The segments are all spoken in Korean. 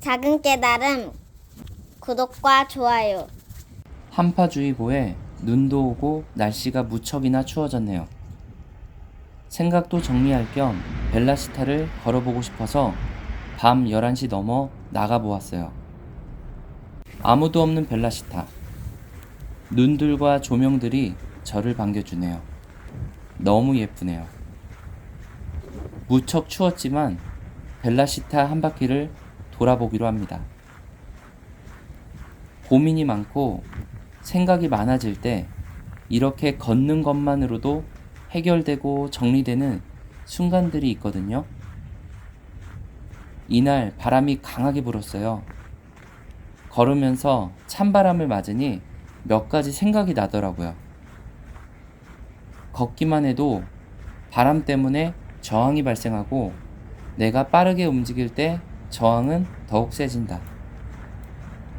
작은 깨달음 구독과 좋아요 한파주의보에 눈도 오고 날씨가 무척이나 추워졌네요. 생각도 정리할 겸 벨라시타를 걸어보고 싶어서 밤 11시 넘어 나가보았어요. 아무도 없는 벨라시타. 눈들과 조명들이 저를 반겨주네요. 너무 예쁘네요. 무척 추웠지만 벨라시타 한 바퀴를 돌아보기로 합니다. 고민이 많고 생각이 많아질 때 이렇게 걷는 것만으로도 해결되고 정리되는 순간들이 있거든요. 이날 바람이 강하게 불었어요. 걸으면서 찬바람을 맞으니 몇 가지 생각이 나더라고요. 걷기만 해도 바람 때문에 저항이 발생하고 내가 빠르게 움직일 때 저항은 더욱 세진다.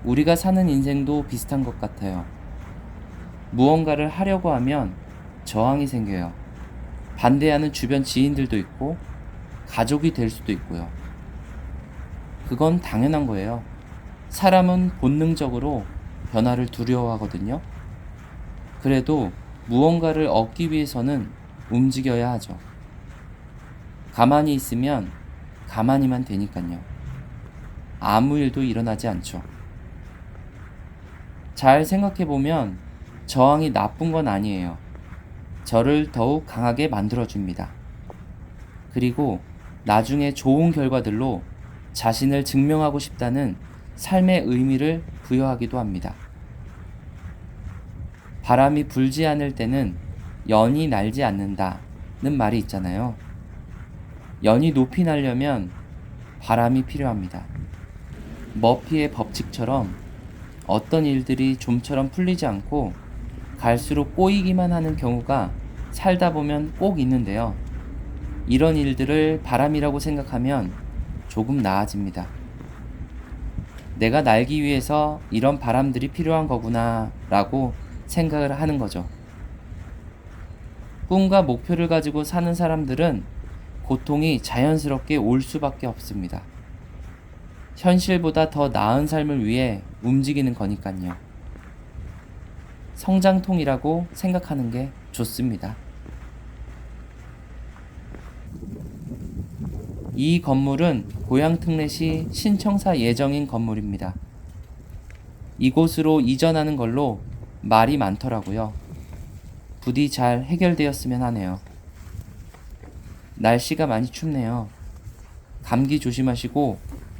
우리가 사는 인생도 비슷한 것 같아요. 무언가를 하려고 하면 저항이 생겨요. 반대하는 주변 지인들도 있고, 가족이 될 수도 있고요. 그건 당연한 거예요. 사람은 본능적으로 변화를 두려워하거든요. 그래도 무언가를 얻기 위해서는 움직여야 하죠. 가만히 있으면 가만히만 되니까요. 아무 일도 일어나지 않죠. 잘 생각해 보면 저항이 나쁜 건 아니에요. 저를 더욱 강하게 만들어 줍니다. 그리고 나중에 좋은 결과들로 자신을 증명하고 싶다는 삶의 의미를 부여하기도 합니다. 바람이 불지 않을 때는 연이 날지 않는다는 말이 있잖아요. 연이 높이 날려면 바람이 필요합니다. 머피의 법칙처럼 어떤 일들이 좀처럼 풀리지 않고 갈수록 꼬이기만 하는 경우가 살다 보면 꼭 있는데요. 이런 일들을 바람이라고 생각하면 조금 나아집니다. 내가 날기 위해서 이런 바람들이 필요한 거구나 라고 생각을 하는 거죠. 꿈과 목표를 가지고 사는 사람들은 고통이 자연스럽게 올 수밖에 없습니다. 현실보다 더 나은 삶을 위해 움직이는 거니까요. 성장통이라고 생각하는 게 좋습니다. 이 건물은 고향 특례시 신청사 예정인 건물입니다. 이곳으로 이전하는 걸로 말이 많더라고요. 부디 잘 해결되었으면 하네요. 날씨가 많이 춥네요. 감기 조심하시고